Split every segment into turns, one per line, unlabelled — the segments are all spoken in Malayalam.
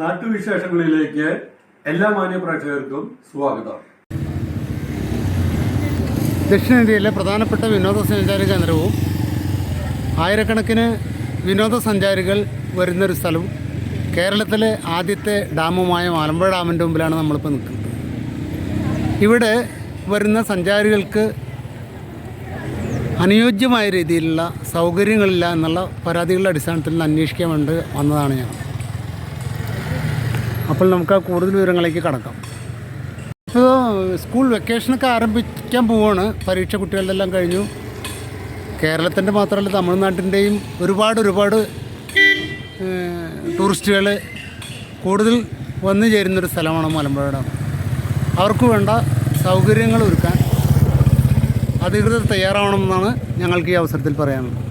നാട്ടുവിശേഷങ്ങളിലേക്ക് എല്ലാ മാന്യപ്രേക്ഷകർക്കും സ്വാഗതം.
ദക്ഷിണേന്ത്യയിലെ പ്രധാനപ്പെട്ട വിനോദസഞ്ചാര കേന്ദ്രവും ആയിരക്കണക്കിന് വിനോദസഞ്ചാരികൾ വരുന്നൊരു സ്ഥലവും കേരളത്തിലെ ആദ്യത്തെ ഡാമുമായ മലമ്പുഴ ഡാമിന്റെ മുമ്പിലാണ് നമ്മളിപ്പോൾ നിൽക്കുന്നത്. ഇവിടെ വരുന്ന സഞ്ചാരികൾക്ക് അനുയോജ്യമായ രീതിയിലുള്ള സൗകര്യങ്ങളില്ല എന്നുള്ള പരാതികളുടെ അടിസ്ഥാനത്തിൽ അന്വേഷിക്കാൻ വേണ്ടി വന്നതാണ് ഞാൻ. അപ്പോൾ നമുക്ക് ആ കൂടുതൽ വിവരങ്ങളിലേക്ക് കടക്കാം. ഇപ്പോൾ സ്കൂൾ വെക്കേഷനൊക്കെ ആരംഭിക്കാൻ പോവാണ്. പരീക്ഷ കുട്ടികളുടെ എല്ലാം കഴിഞ്ഞു. കേരളത്തിന്റെ മാത്രമല്ല തമിഴ്നാട്ടിന്റെയും ഒരുപാട് ഒരുപാട് ടൂറിസ്റ്റുകൾ കൂടുതൽ വന്നു ചേരുന്നൊരു സ്ഥലമാണ് മലമ്പുഴ അവർക്ക് വേണ്ട സൗകര്യങ്ങൾ ഒരുക്കാൻ അധികൃതർ തയ്യാറാവണമെന്നാണ് ഞങ്ങൾക്ക് ഈ അവസരത്തിൽ പറയാനുള്ളത്.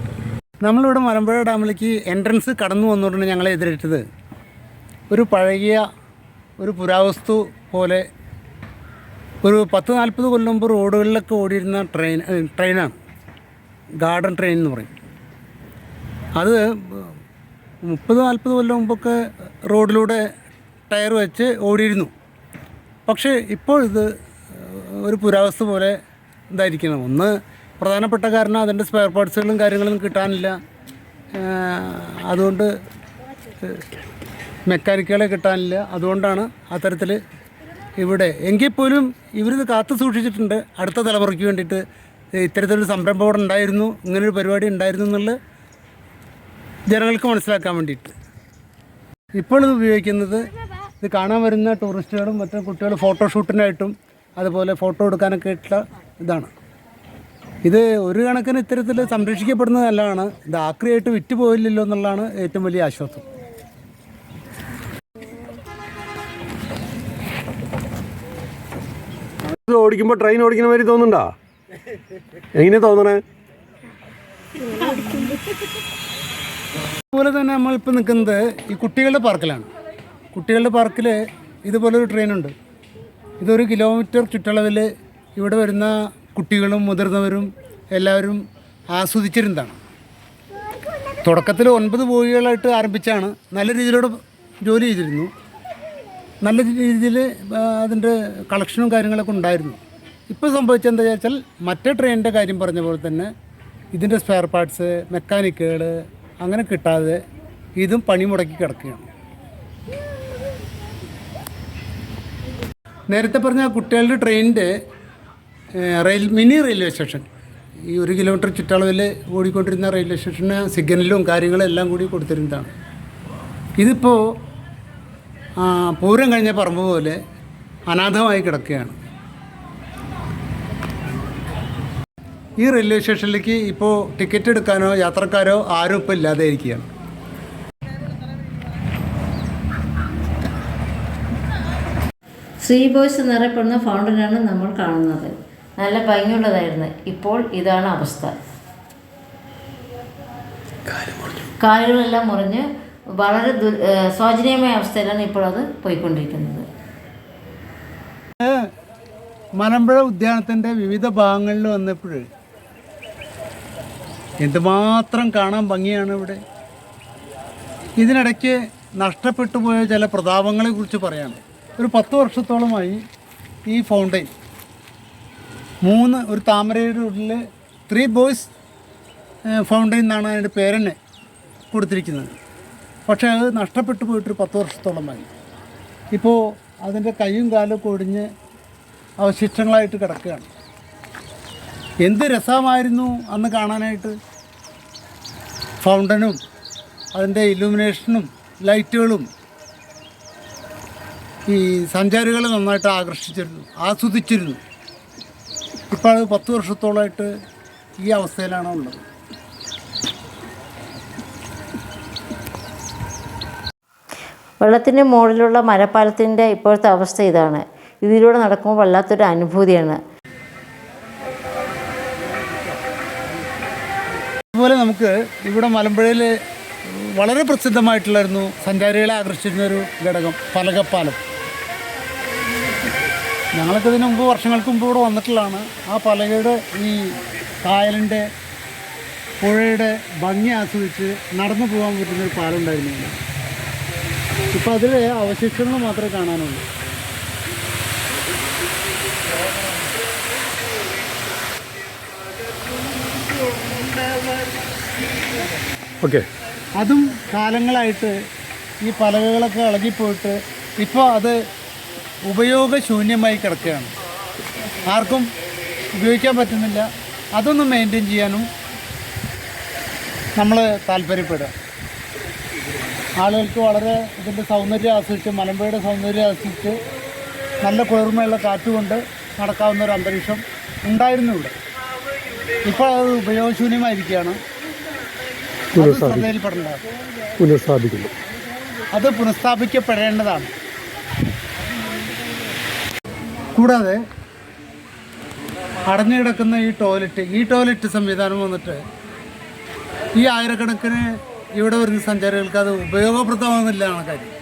നമ്മളിവിടെ മലമ്പുഴ ഡാമിലേക്ക് എൻട്രൻസ് കടന്നു വന്നുകൊണ്ടാണ് ഞങ്ങളെ എതിരേറ്റത്. ഒരു പഴകിയ ഒരു പുരാവസ്തു പോലെ ഒരു പത്ത് നാൽപ്പത് കൊല്ലം മുമ്പ് റോഡുകളിലൊക്കെ ഓടിയിരുന്ന ട്രെയിൻ ട്രെയിനാണ്. ഗാർഡൻ ട്രെയിൻ എന്ന് പറയും. അത് മുപ്പത് നാൽപ്പത് കൊല്ലം മുമ്പൊക്കെ റോഡിലൂടെ ടയർ വെച്ച് ഓടിയിരുന്നു. പക്ഷേ ഇപ്പോൾ ഇത് ഒരു പുരാവസ്തു പോലെ ഇതായിരിക്കണം. ഒന്ന് പ്രധാനപ്പെട്ട കാരണം അതിന്റെ സ്പെയർ പാർട്സുകളും കാര്യങ്ങളും കിട്ടാനില്ല. അതുകൊണ്ട് മെക്കാനിക്കുകളെ കിട്ടാനില്ല. അതുകൊണ്ടാണ് അത്തരത്തിൽ ഇവിടെ. എങ്കിൽ പോലും ഇവരിത് കാത്തു സൂക്ഷിച്ചിട്ടുണ്ട്. അടുത്ത തലമുറയ്ക്ക് വേണ്ടിയിട്ട് ഇത്തരത്തിലൊരു സംരംഭം ഉണ്ടായിരുന്നു. ഇങ്ങനൊരു പരിപാടി ഉണ്ടായിരുന്നു എന്നുള്ളത് ജനങ്ങൾക്ക് മനസ്സിലാക്കാൻ വേണ്ടിയിട്ട്. ഇപ്പോൾ ഉപയോഗിക്കുന്നത് ഇത് കാണാൻ വരുന്ന ടൂറിസ്റ്റുകളും മറ്റും കുട്ടികൾ ഫോട്ടോഷൂട്ടിനായിട്ടും അതുപോലെ ഫോട്ടോ എടുക്കാനൊക്കെ ആയിട്ടുള്ള ഇതാണ്. ഇത് ഒരു കണക്കിന് ഇത്തരത്തിൽ സംരക്ഷിക്കപ്പെടുന്നത് നല്ലതാണ് ഇത് ആക്രിയായിട്ട് വിറ്റ് പോയില്ലല്ലോ എന്നുള്ളതാണ് ഏറ്റവും വലിയ ആശ്വാസം.
ഇത് ഓടിക്കുമ്പോ ട്രെയിൻ ഓടിക്കുന്ന മാതിരി തോന്നുന്നുണ്ടോ? എങ്ങനെ തോന്നണേ?
അതുപോലെ തന്നെ നമ്മളിപ്പോൾ നിൽക്കുന്നത് ഈ കുട്ടികളുടെ പാർക്കിലാണ് കുട്ടികളുടെ പാർക്കിൽ ഇതുപോലൊരു ട്രെയിനുണ്ട് ഇതൊരു കിലോമീറ്റർ ചുറ്റളവിൽ ഇവിടെ വരുന്ന കുട്ടികളും മുതിർന്നവരും എല്ലാവരും ആസ്വദിച്ചിരുന്നതാണ്. തുടക്കത്തിൽ ഒൻപത് ബോഗികളായിട്ട് ആരംഭിച്ചാണ് നല്ല രീതിയിലൂടെ ജോലി ചെയ്തിരുന്നു. നല്ല രീതിയിൽ അതിന്റെ കളക്ഷനും കാര്യങ്ങളൊക്കെ ഉണ്ടായിരുന്നു. ഇപ്പോൾ സംഭവിച്ചത് എന്താ വെച്ചാൽ മറ്റേ ട്രെയിനിന്റെ കാര്യം പറഞ്ഞ പോലെ തന്നെ ഇതിന്റെ സ്പെയർ പാർട്സ് മെക്കാനിക്കുകൾ അങ്ങനെ കിട്ടാതെ ഇതും പണി മുടക്കി കിടക്കുകയാണ്. നേരത്തെ പറഞ്ഞ കുട്ടികളുടെ ട്രെയിനിന്റെ റെയിൽ മിനി റെയിൽവേ സ്റ്റേഷൻ ഈ ഒരു കിലോമീറ്റർ ചുറ്റളവിൽ ഓടിക്കൊണ്ടിരുന്ന റെയിൽവേ സ്റ്റേഷന് സിഗ്നലും കാര്യങ്ങളും എല്ലാം കൂടി കൊടുത്തിരുന്നതാണ്. ഇതിപ്പോൾ പൂരം കഴിഞ്ഞ പറമ്പ് പോലെ അനാഥമായി കിടക്കുകയാണ്. ഈ റെയിൽവേ സ്റ്റേഷനിലേക്ക് ഇപ്പോൾ ടിക്കറ്റ് എടുക്കാനോ യാത്രക്കാരോ ആരും ഇപ്പോൾ ഇല്ലാതെ ഇരിക്കുകയാണ്
ശ്രീ ബോയ്സ് എന്നറിയപ്പെടുന്ന ഫൗണ്ടനാണ് നമ്മൾ കാണുന്നത്. നല്ല ഭംഗിയുള്ളതായിരുന്നു. ഇപ്പോൾ ഇതാണ് അവസ്ഥ. കാലുകളെല്ലാം മുറിഞ്ഞ് വളരെ ദു ശോചനീയമായ അവസ്ഥയിലാണ് ഇപ്പോൾ അത് പോയിക്കൊണ്ടിരിക്കുന്നത്
മലമ്പുഴ ഉദ്യാനത്തിന്റെ വിവിധ ഭാഗങ്ങളിൽ വന്നപ്പോൾ എന്തുമാത്രം കാണാൻ ഭംഗിയാണ് ഇവിടെ. ഇതിനിടയ്ക്ക് നഷ്ടപ്പെട്ടു പോയ ചില പ്രതാപങ്ങളെ കുറിച്ച് പറയാണ് ഒരു പത്ത് വർഷത്തോളമായി ഈ ഫൗണ്ടൈൻ മൂന്ന് ഒരു താമരയുടെ ഉള്ളിൽ ത്രീ ബോയ്സ് ഫൗണ്ടൈൻ എന്നാണ് അതിന്റെ പേരന്നെ കൊടുത്തിരിക്കുന്നത്. പക്ഷേ അത് നഷ്ടപ്പെട്ടു പോയിട്ടൊരു പത്ത് വർഷത്തോളമായി ഇപ്പോൾ അതിന്റെ കൈയും കാലും കൊടിഞ്ഞ് അവശിഷ്ടങ്ങളായിട്ട് കിടക്കുകയാണ്. എന്ത് രസമായിരുന്നു അന്ന് കാണാനായിട്ട്? ഫൗണ്ടനും അതിന്റെ ഇലുമിനേഷനും ലൈറ്റുകളും ഈ സഞ്ചാരികളെ നന്നായിട്ട് ആകർഷിച്ചിരുന്നു ആസ്വദിച്ചിരുന്നു. ഇപ്പോൾ അത് പത്ത് വർഷത്തോളമായിട്ട് ഈ അവസ്ഥയിലാണ് ഉള്ളത്
വെള്ളത്തിന്റെ മുകളിലുള്ള മരപ്പാലത്തിന്റെ ഇപ്പോഴത്തെ അവസ്ഥ ഇതാണ്. ഇതിലൂടെ നടക്കുമ്പോൾ വല്ലാത്തൊരു അനുഭൂതിയാണ്.
അതുപോലെ നമുക്ക് ഇവിടെ മലമ്പുഴയിൽ വളരെ പ്രസിദ്ധമായിട്ടുള്ളായിരുന്നു സഞ്ചാരികളെ ആകർഷിക്കുന്ന ഒരു ഘടകം പലകപ്പാലം. ഞങ്ങളൊക്കെ ഇതിനു മുമ്പ് വർഷങ്ങൾക്ക് മുമ്പ് ഇവിടെ വന്നിട്ടുള്ളതാണ്. ആ പലകയുടെ ഈ കായലിന്റെ പുഴയുടെ ഭംഗി ആസ്വദിച്ച് നടന്നു പോകാൻ പറ്റുന്ന ഒരു പാലം ഉണ്ടായിരുന്നു. ഇപ്പം അതിൽ അവശിഷ്ടങ്ങൾ മാത്രമേ കാണാനുള്ളൂ.
ഓക്കെ.
അതും കാലങ്ങളായിട്ട് ഈ പലകകളൊക്കെ ഇളകിപ്പോയിട്ട് ഇപ്പോൾ അത് ഉപയോഗശൂന്യമായി കിടക്കുകയാണ്. ആർക്കും ഉപയോഗിക്കാൻ പറ്റുന്നില്ല. അതൊന്നും മെയിന്റെയിൻ ചെയ്യാനും നമ്മൾ താല്പര്യപ്പെടുക. ആളുകൾക്ക് വളരെ ഇതിന്റെ സൗന്ദര്യം ആസ്വദിച്ച് മലമ്പുഴയുടെ സൗന്ദര്യം ആസ്വദിച്ച് നല്ല കുളിർമയുള്ള കാറ്റുകൊണ്ട് നടക്കാവുന്ന ഒരു അന്തരീക്ഷം ഉണ്ടായിരുന്നു ഇവിടെ. ഇപ്പോൾ അത് ഉപയോഗശൂന്യമായിരിക്കുകയാണ്.
പുനഃസ്ഥാപിക്കുന്നു.
അത് പുനഃസ്ഥാപിക്കപ്പെടേണ്ടതാണ്. കൂടാതെ അടഞ്ഞു കിടക്കുന്ന ഈ ടോയ്ലറ്റ് ഈ ടോയ്ലറ്റ് സംവിധാനം വന്നിട്ട് ഈ ആയിരക്കണക്കിന് ഇവിടെ വരുന്ന സഞ്ചാരികൾക്ക് അത് ഉപയോഗപ്രദമാകുന്നില്ല കാര്യം.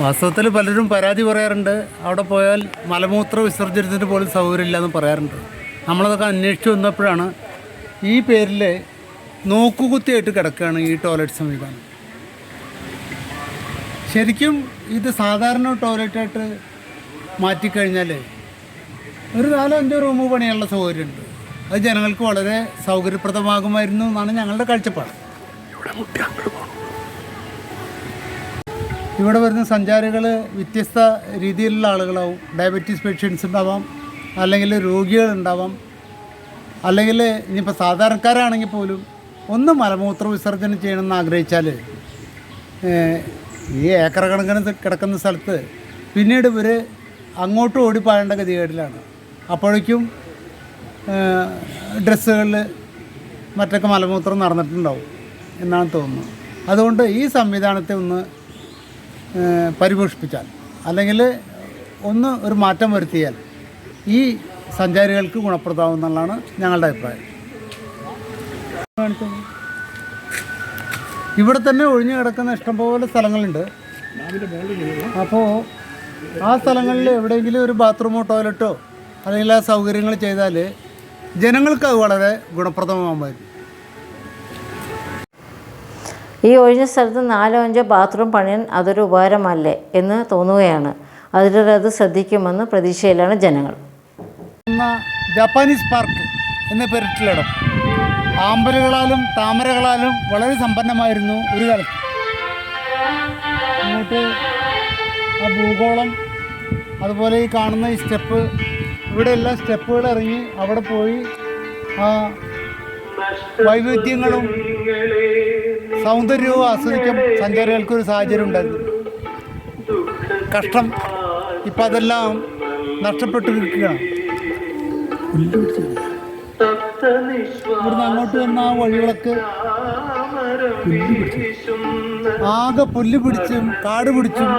വാസ്തവത്തിൽ പലരും പരാതി പറയാറുണ്ട്. അവിടെ പോയാൽ മലമൂത്ര വിസർജനത്തിന് പോലും സൗകര്യമില്ല എന്ന് പറയാറുണ്ട്. നമ്മളതൊക്കെ അന്വേഷിച്ച് വന്നപ്പോഴാണ് ഈ പേരിൽ നോക്കുകുത്തിയായിട്ട് കിടക്കുകയാണ് ഈ ടോയ്ലറ്റ് സംവിധാനം ശരിക്കും ഇത് സാധാരണ ടോയ്ലറ്റായിട്ട് മാറ്റിക്കഴിഞ്ഞാൽ ഒരു നാലോ അഞ്ചോ റൂം പണിയാനുള്ള സൗകര്യമുണ്ട്. അത് ജനങ്ങൾക്ക് വളരെ സൗകര്യപ്രദമാകുമായിരുന്നു എന്നാണ് ഞങ്ങളുടെ കാഴ്ചപ്പാട്. ഇവിടെ വരുന്ന സഞ്ചാരികൾ വ്യത്യസ്ത രീതിയിലുള്ള ആളുകളാവും. ഡയബറ്റീസ് പേഷ്യൻസ് ഉണ്ടാവാം അല്ലെങ്കിൽ രോഗികൾ ഉണ്ടാവാം അല്ലെങ്കിൽ ഇനിയിപ്പോൾ സാധാരണക്കാരാണെങ്കിൽ പോലും ഒന്ന് മലമൂത്ര വിസർജനം ചെയ്യണമെന്ന് ആഗ്രഹിച്ചാൽ ഈ ഏക്കർ കണക്കിന് കിടക്കുന്ന സ്ഥലത്ത് പിന്നീട് ഇവർ അങ്ങോട്ടും ഓടിപ്പാഴേണ്ട ഗതികേടിലാണ്. അപ്പോഴേക്കും ഡ്രസ്സുകളിൽ മറ്റൊക്കെ മലമൂത്രം നടന്നിട്ടുണ്ടാവും എന്നാണ് തോന്നുന്നത് അതുകൊണ്ട് ഈ സംവിധാനത്തെ ഒന്ന് പരിപോഷിപ്പിച്ചാൽ അല്ലെങ്കിൽ ഒന്ന് ഒരു മാറ്റം വരുത്തിയാൽ ഈ സഞ്ചാരികൾക്ക് ഗുണപ്രദമാവും എന്നുള്ളതാണ് ഞങ്ങളുടെ അഭിപ്രായം. ഇവിടെ തന്നെ ഒഴിഞ്ഞു കിടക്കുന്ന ഇഷ്ടംപോലെ സ്ഥലങ്ങളുണ്ട് അപ്പോൾ ആ സ്ഥലങ്ങളിൽ എവിടെയെങ്കിലും ഒരു ബാത്റൂമോ ടോയ്ലറ്റോ അല്ലെങ്കിൽ ആ സൗകര്യങ്ങൾ ചെയ്താൽ ജനങ്ങൾക്ക് അത് വളരെ ഗുണപ്രദമാകുമായിരുന്നു.
ഈ ഒഴിഞ്ഞ സ്ഥലത്ത് നാലോ അഞ്ചോ ബാത്റൂം പണിയാൻ അതൊരു ഉപകാരമല്ലേ എന്ന് തോന്നുകയാണ്. അതിലൂടെ അത് ശ്രദ്ധിക്കുമെന്ന് പ്രതീക്ഷയിലാണ് ജനങ്ങൾ.
ജാപ്പാനീസ് പാർക്ക് എന്ന പേരിട്ടിലിടം ആമ്പലുകളാലും താമരകളാലും വളരെ സമ്പന്നമായിരുന്നു ഒരു കാലത്ത്. ഇങ്ങോട്ട് ആ ഭൂഗോളം അതുപോലെ ഈ കാണുന്ന ഈ സ്റ്റെപ്പ് ഇവിടെ എല്ലാം സ്റ്റെപ്പുകൾ ഇറങ്ങി അവിടെ പോയി ആ വൈവിധ്യങ്ങളും സൗന്ദര്യവും ആസ്വദിക്കാൻ സഞ്ചാരികൾക്ക് ഒരു സാഹചര്യം ഉണ്ടായിരുന്നു. കഷ്ടം ഇപ്പം അതെല്ലാം നഷ്ടപ്പെട്ടിരിക്കുകയാണ്. ഇവിടുന്ന് അങ്ങോട്ട് വന്ന ആ വഴികളൊക്കെ ആകെ പുല്ല് പിടിച്ചും കാട് പിടിച്ചും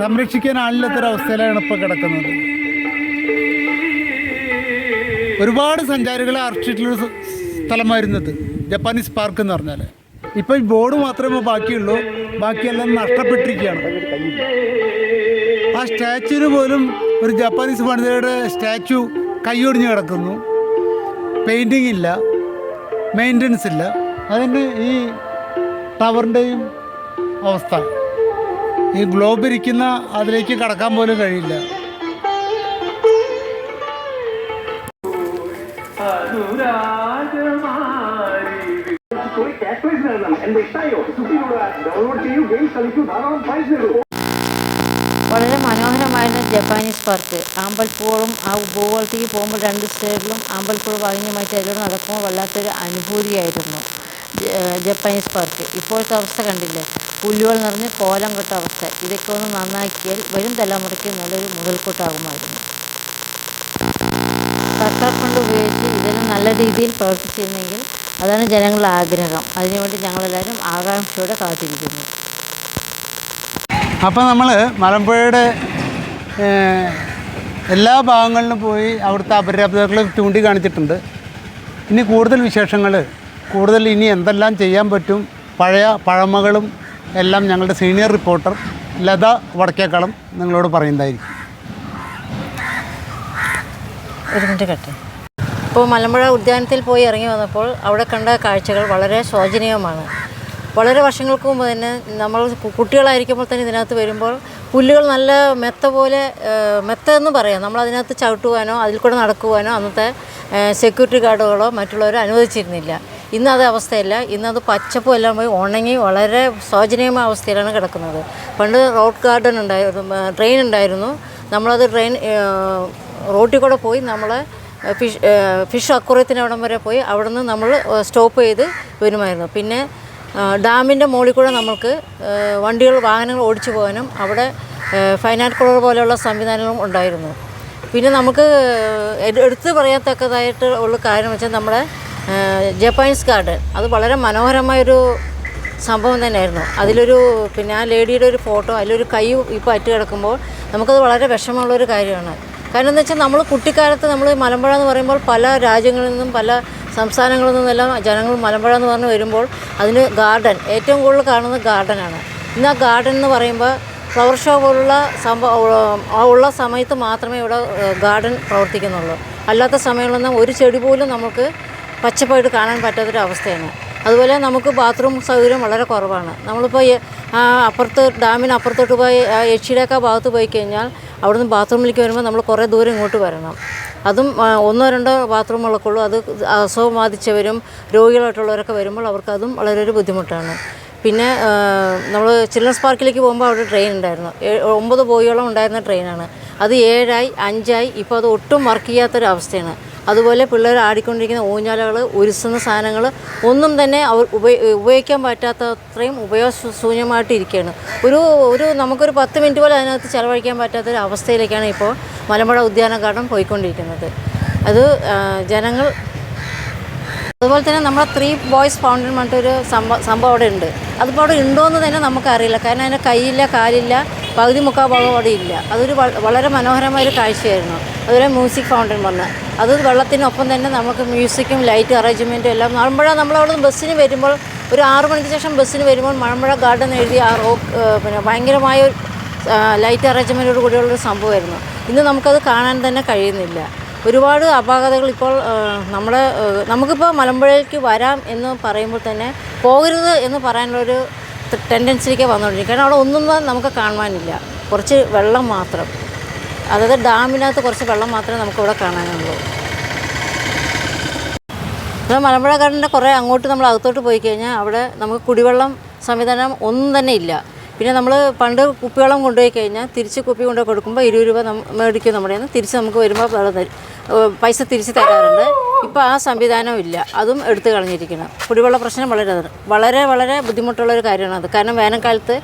സംരക്ഷിക്കാൻ ആളില്ലാത്തൊരവസ്ഥയിലാണ് ഇപ്പോൾ കിടക്കുന്നത്. ഒരുപാട് സഞ്ചാരികളെ അറസ്റ്റിട്ടുള്ള സ്ഥലമായിരുന്നത് ജപ്പാനീസ് പാർക്ക് എന്ന് പറഞ്ഞാൽ. ഇപ്പോൾ ഈ ബോർഡ് മാത്രമേ ബാക്കിയുള്ളൂ. ബാക്കിയെല്ലാം നഷ്ടപ്പെട്ടിരിക്കുകയാണ്. ആ സ്റ്റാച്ചുവിന് പോലും ഒരു ജപ്പാനീസ് വനിതയുടെ സ്റ്റാച്ചു കൈയൊടിഞ്ഞ് കിടക്കുന്നു. പെയിന്റിങ് ഇല്ല. മെയിന്റനൻസ് ഇല്ല. അതിന് ഈ ടവറിന്റെയും അവസ്ഥ. ഈ ഗ്ലോബ് ഇരിക്കുന്ന അതിലേക്ക് കടക്കാൻ പോലും കഴിയില്ല.
വളരെ മനോഹരമായിരുന്നു ജപ്പാനീസ് പാർക്ക്. ആമ്പൽപ്പൂളും ആ ഭൂഗോളത്തേക്ക് പോകുമ്പോൾ രണ്ട് സൈഡിലും ആമ്പൽപ്പൂൾ വാങ്ങിയുമായിട്ട് അതിലൂടെ നടക്കുമ്പോൾ വല്ലാത്തൊരു അനുഭൂതിയായിരുന്നു ജപ്പാനീസ് പാർക്ക്. ഇപ്പോഴത്തെ അവസ്ഥ കണ്ടില്ലേ? പുല്ലുകൾ നിറഞ്ഞ് കോലം കെട്ട അവസ്ഥ. ഇതൊക്കെ ഒന്ന് നന്നാക്കിയാൽ വരും തലമുറയ്ക്ക് നല്ലൊരു മുതൽക്കൂട്ടാകുമായിരുന്നു. സർക്കാർ ഫണ്ട് ഉപയോഗിച്ച് ഇതെല്ലാം നല്ല രീതിയിൽ പ്രവർത്തിച്ചിരുന്നെങ്കിൽ അതാണ് ജനങ്ങളുടെ ആഗ്രഹം. അതിനുവേണ്ടി ഞങ്ങളെല്ലാവരും ആകാംക്ഷയോടെ കാത്തിരിക്കുന്നു.
അപ്പോൾ നമ്മൾ മലമ്പുഴയുടെ എല്ലാ ഭാഗങ്ങളിലും പോയി അവിടുത്തെ അപര്യാപ്തകൾ ചൂണ്ടിക്കാണിച്ചിട്ടുണ്ട്. ഇനി കൂടുതൽ വിശേഷങ്ങൾ കൂടുതൽ ഇനി എന്തെല്ലാം ചെയ്യാൻ പറ്റും പഴയ പഴമകളും എല്ലാം ഞങ്ങളുടെ സീനിയർ റിപ്പോർട്ടർ ലത വടക്കേക്കളം നിങ്ങളോട് പറയുന്നതായിരിക്കും.
ഒരു മിനിറ്റ് കട്ടെ. ഇപ്പോൾ മലമ്പുഴ ഉദ്യാനത്തിൽ പോയി ഇറങ്ങി വന്നപ്പോൾ അവിടെ കണ്ട കാഴ്ചകൾ വളരെ ശോചനീയമാണ്. വളരെ വർഷങ്ങൾക്ക് മുമ്പ് തന്നെ നമ്മൾ കുട്ടികളായിരിക്കുമ്പോൾ തന്നെ ഇതിനകത്ത് വരുമ്പോൾ പുല്ലുകൾ നല്ല മെത്ത പോലെ മെത്ത എന്ന് പറയാം. നമ്മൾ അതിനകത്ത് ചവിട്ടുവാനോ അതിൽ കൂടെ നടക്കുവാനോ അന്നത്തെ സെക്യൂരിറ്റി ഗാർഡുകളോ മറ്റുള്ളവരോ അനുവദിച്ചിരുന്നില്ല. ഇന്ന് അത് അവസ്ഥയല്ല. ഇന്നത് പച്ചപ്പും എല്ലാം പോയി ഉണങ്ങി വളരെ ശോചനീയമായ അവസ്ഥയിലാണ് കിടക്കുന്നത്. പണ്ട് റോഡ് ഗാർഡൻ ഉണ്ടായിരുന്നു ട്രെയിൻ ഉണ്ടായിരുന്നു. നമ്മളത് ട്രെയിൻ റോട്ടിൽ കൂടെ പോയി നമ്മൾ ഫിഷ് ഫിഷ് അക്കുറത്തിന് അവിടം വരെ പോയി അവിടെ നിന്ന് നമ്മൾ സ്റ്റോപ്പ് ചെയ്ത് വരുമായിരുന്നു. പിന്നെ ഡാമിന്റെ മുകളിൽ കൂടെ നമ്മൾക്ക് വണ്ടികൾ വാഹനങ്ങൾ ഓടിച്ചു പോകാനും അവിടെ ആർട്ട് കളർ പോലെയുള്ള സംവിധാനങ്ങളും ഉണ്ടായിരുന്നു. പിന്നെ നമുക്ക് എടുത്തു പറയത്തക്കതായിട്ട് ഉള്ള കാര്യം വെച്ചാൽ നമ്മുടെ ജപ്പാനീസ് ഗാർഡൻ. അത് വളരെ മനോഹരമായൊരു സംഭവം തന്നെയായിരുന്നു. അതിലൊരു പിന്നെ ആ ലേഡിയുടെ ഒരു ഫോട്ടോ അതിലൊരു കൈ ഇപ്പോൾ അറ്റ് കിടക്കുമ്പോൾ നമുക്കത് വളരെ വിഷമമുള്ളൊരു കാര്യമാണ്. കാരണം എന്ന് വെച്ചാൽ നമ്മൾ കുട്ടിക്കാലത്ത് നമ്മൾ മലമ്പുഴ എന്ന് പറയുമ്പോൾ പല രാജ്യങ്ങളിൽ നിന്നും പല സംസ്ഥാനങ്ങളിൽ നിന്നെല്ലാം ജനങ്ങൾ മലമ്പുഴ എന്ന് പറഞ്ഞ് വരുമ്പോൾ അതിന് ഗാർഡൻ ഏറ്റവും കൂടുതൽ കാണുന്നത് ഗാർഡനാണ് ഇന്ന് ആ ഗാർഡൻ എന്ന് പറയുമ്പോൾ ഫ്ലവർ ഷോ പോലുള്ള സംഭവം ഉള്ള സമയത്ത് മാത്രമേ ഇവിടെ ഗാർഡൻ പ്രവർത്തിക്കുന്നുള്ളൂ. അല്ലാത്ത സമയങ്ങളൊന്നും ഒരു ചെടി പോലും നമുക്ക് പച്ചപ്പായിട്ട് കാണാൻ പറ്റാത്തൊരു അവസ്ഥയാണ് അതുപോലെ നമുക്ക് ബാത്റൂം സൗകര്യം വളരെ കുറവാണ്. നമ്മളിപ്പോൾ അപ്പുറത്ത് ഡാമിന് അപ്പുറത്തോട്ട് പോയി എച്ചിയുടെയൊക്കെ ഭാഗത്ത് പോയി കഴിഞ്ഞാൽ അവിടുന്ന് ബാത്റൂമിലേക്ക് വരുമ്പോൾ നമ്മൾ കുറേ ദൂരം ഇങ്ങോട്ട് വരണം. അതും ഒന്നോ രണ്ടോ ബാത്റൂമുകളൊക്കെ ഉള്ളൂ അത് അസുഖം ബാധിച്ചവരും രോഗികളായിട്ടുള്ളവരൊക്കെ വരുമ്പോൾ അവർക്ക് അതും വളരെ ഒരു ബുദ്ധിമുട്ടാണ്. പിന്നെ നമ്മൾ ചിൽഡ്രൻസ് പാർക്കിലേക്ക് പോകുമ്പോൾ അവിടെ ട്രെയിൻ ഉണ്ടായിരുന്നു. ഒമ്പത് ബോയിയോളം ഉണ്ടായിരുന്ന ട്രെയിനാണ് അത് ഏഴായി അഞ്ചായി ഇപ്പോൾ അത് ഒട്ടും വർക്ക് ചെയ്യാത്തൊരു അവസ്ഥയാണ് അതുപോലെ പിള്ളേർ ആടിക്കൊണ്ടിരിക്കുന്ന ഊഞ്ഞാലകൾ ഉരുസുന്ന സാധനങ്ങൾ ഒന്നും തന്നെ അവർ ഉപയോ ഉപയോഗിക്കാൻ പറ്റാത്തത്രയും ഉപയോഗശൂന്യമായിട്ട് ഇരിക്കുകയാണ്. ഒരു ഒരു നമുക്കൊരു പത്ത് മിനിറ്റ് പോലും അതിനകത്ത് ചിലവഴിക്കാൻ പറ്റാത്തൊരു അവസ്ഥയിലേക്കാണ് ഇപ്പോൾ മലമ്പുഴ ഉദ്യാന ഗാർഡൻ പോയിക്കൊണ്ടിരിക്കുന്നത്. അത് ജനങ്ങൾ അതുപോലെ തന്നെ നമ്മുടെ ത്രീ ബോയ്സ് ഫൗണ്ടൻ പറഞ്ഞിട്ടൊരു സംഭവം സംഭവം അവിടെ ഉണ്ട്. അതിപ്പോൾ അവിടെ ഉണ്ടോ എന്ന് തന്നെ നമുക്കറിയില്ല. കാരണം അതിന്റെ കൈയില്ല കാലില്ല പകുതി മുക്കാൽ ഭാഗം അവിടെ ഇല്ല. അതൊരു വളരെ മനോഹരമായ ഒരു കാഴ്ചയായിരുന്നു. അതുപോലെ മ്യൂസിക് ഫൗണ്ടൻ വന്ന് അത് വെള്ളത്തിനൊപ്പം തന്നെ നമുക്ക് മ്യൂസിക്കും ലൈറ്റ് അറേഞ്ച്മെന്റും എല്ലാം മഴമ്പഴ നമ്മളവിടെ നിന്ന് ബസ്സിന് വരുമ്പോൾ ഒരു ആറു മണിക്ക് ശേഷം ബസ്സിന് വരുമ്പോൾ മഴമ്പഴ ഗാർഡൻ എഴുതി ആ റോക്ക് പിന്നെ ഭയങ്കരമായ ലൈറ്റ് അറേഞ്ച്മെന്റോട് കൂടിയുള്ളൊരു സംഭവമായിരുന്നു. ഇന്ന് നമുക്കത് കാണാൻ തന്നെ കഴിയുന്നില്ല. ഒരുപാട് അപാകതകൾ ഇപ്പോൾ നമ്മുടെ നമുക്കിപ്പോൾ മലമ്പുഴയിലേക്ക് വരാം എന്ന് പറയുമ്പോൾ തന്നെ പോകരുത് എന്ന് പറയാനുള്ളൊരു ടെൻഡൻസിലേക്ക് വന്നുകൊണ്ടിരിക്കും. കാരണം അവിടെ ഒന്നും നമുക്ക് കാണുവാനില്ല. കുറച്ച് വെള്ളം മാത്രം. അതായത് ഡാമിനകത്ത് കുറച്ച് വെള്ളം മാത്രമേ നമുക്കിവിടെ കാണാനുള്ളൂ. നമ്മൾ മലമ്പുഴ ഗാർഡന്റെ കുറേ അങ്ങോട്ട് നമ്മൾ അകത്തോട്ട് പോയി കഴിഞ്ഞാൽ അവിടെ നമുക്ക് കുടിവെള്ളം സംവിധാനം ഒന്നും തന്നെ ഇല്ല. പിന്നെ നമ്മൾ പണ്ട് കുപ്പിവെള്ളം കൊണ്ടുപോയി കഴിഞ്ഞാൽ തിരിച്ച് കുപ്പി കൊണ്ടുപോയി കൊടുക്കുമ്പോൾ ഇരുപത് രൂപ മേടിക്കും നമ്മുടെ തിരിച്ച് നമുക്ക് വരുമ്പോൾ വെള്ളം തരും. പൈസ തിരിച്ച് തരാറുണ്ട്. ഇപ്പോൾ ആ സംവിധാനം ഇല്ല. അതും എടുത്തു കളഞ്ഞിരിക്കണം. കുടിവെള്ള പ്രശ്നം വളരെ വളരെ വളരെ ബുദ്ധിമുട്ടുള്ള ഒരു കാര്യമാണ് അത്. കാരണം വേനൽക്കാലത്ത്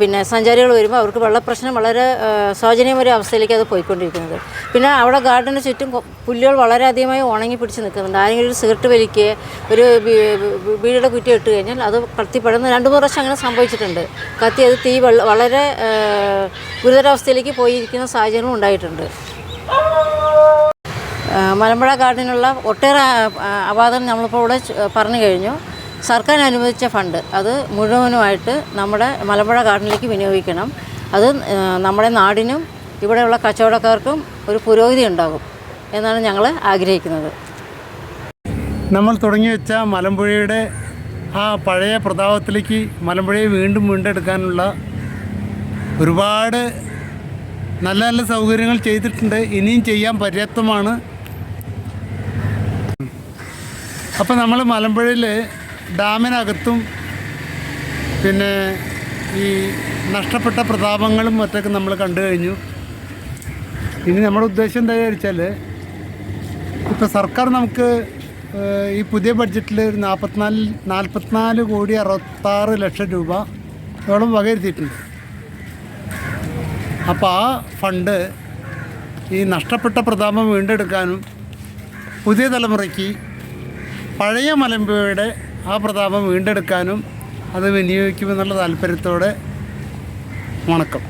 പിന്നെ സഞ്ചാരികൾ വരുമ്പോൾ അവർക്ക് വെള്ളപ്രശ്നം വളരെ സൗജന്യമൊരു അവസ്ഥയിലേക്ക് അത് പോയിക്കൊണ്ടിരിക്കുന്നത്. പിന്നെ അവിടെ ഗാർഡന് ചുറ്റും പുല്ലുകൾ വളരെയധികമായി ഉണങ്ങി പിടിച്ച് നിൽക്കുന്നുണ്ട്. ആരെങ്കിലും ഒരു സിഗരറ്റ് വലിക്കുക ഒരു ബി- കുറ്റി ഇട്ട് കഴിഞ്ഞാൽ അത് കത്തിപ്പെടുന്ന രണ്ട് മൂന്ന് പ്രാവശ്യം അങ്ങനെ സംഭവിച്ചിട്ടുണ്ട്. കത്തി അത് തീ വളരെ ഗുരുതരാവസ്ഥയിലേക്ക് പോയിരിക്കുന്ന സാഹചര്യങ്ങളും ഉണ്ടായിട്ടുണ്ട്. മലമ്പുഴ ഗാർഡനുള്ള ഒട്ടേറെ അപാദം നമ്മളിപ്പോൾ ഇവിടെ പറഞ്ഞു കഴിഞ്ഞു. സർക്കാർ അനുവദിച്ച ഫണ്ട് അത് മുഴുവനുമായിട്ട് നമ്മുടെ മലമ്പുഴ ഗാർഡനിലേക്ക് വിനിയോഗിക്കണം. അത് നമ്മുടെ നാടിനും ഇവിടെയുള്ള കച്ചവടക്കാർക്കും ഒരു പുരോഗതി ഉണ്ടാകും എന്നാണ് ഞങ്ങൾ ആഗ്രഹിക്കുന്നത്.
നമ്മൾ തുടങ്ങി വെച്ച മലമ്പുഴയുടെ ആ പഴയ പ്രതാപത്തിലേക്ക് മലമ്പുഴയെ വീണ്ടും വീണ്ടെടുക്കാനുള്ള ഒരുപാട് നല്ല നല്ല സൗകര്യങ്ങൾ ചെയ്തിട്ടുണ്ട്. ഇനിയും ചെയ്യാൻ പര്യാപ്തമാണ്. അപ്പോൾ നമ്മൾ മലമ്പുഴയിൽ ഡാമിനകത്തും പിന്നെ ഈ നഷ്ടപ്പെട്ട പ്രതാപങ്ങളും മറ്റൊക്കെ നമ്മൾ കണ്ടു കഴിഞ്ഞു. ഇനി നമ്മുടെ ഉദ്ദേശം എന്താ വെച്ചാൽ ഇപ്പോൾ സർക്കാർ നമുക്ക് ഈ പുതിയ ബഡ്ജറ്റിൽ ഒരു നാൽപ്പത്തിനാല് നാൽപ്പത്തിനാല് കോടി അറുപത്താറ് ലക്ഷം രൂപ യോളം വകയിരുത്തിയിട്ടുണ്ട് അപ്പോൾ ആ ഫണ്ട് ഈ നഷ്ടപ്പെട്ട പ്രതാപം വീണ്ടെടുക്കാനും പുതിയ തലമുറയ്ക്ക് പഴയ മലമ്പുഴയുടെ ആ പ്രതാപം വീണ്ടെടുക്കാനും അത് വിനിയോഗിക്കുമെന്നുള്ള താല്പര്യത്തോടെ വണക്കം.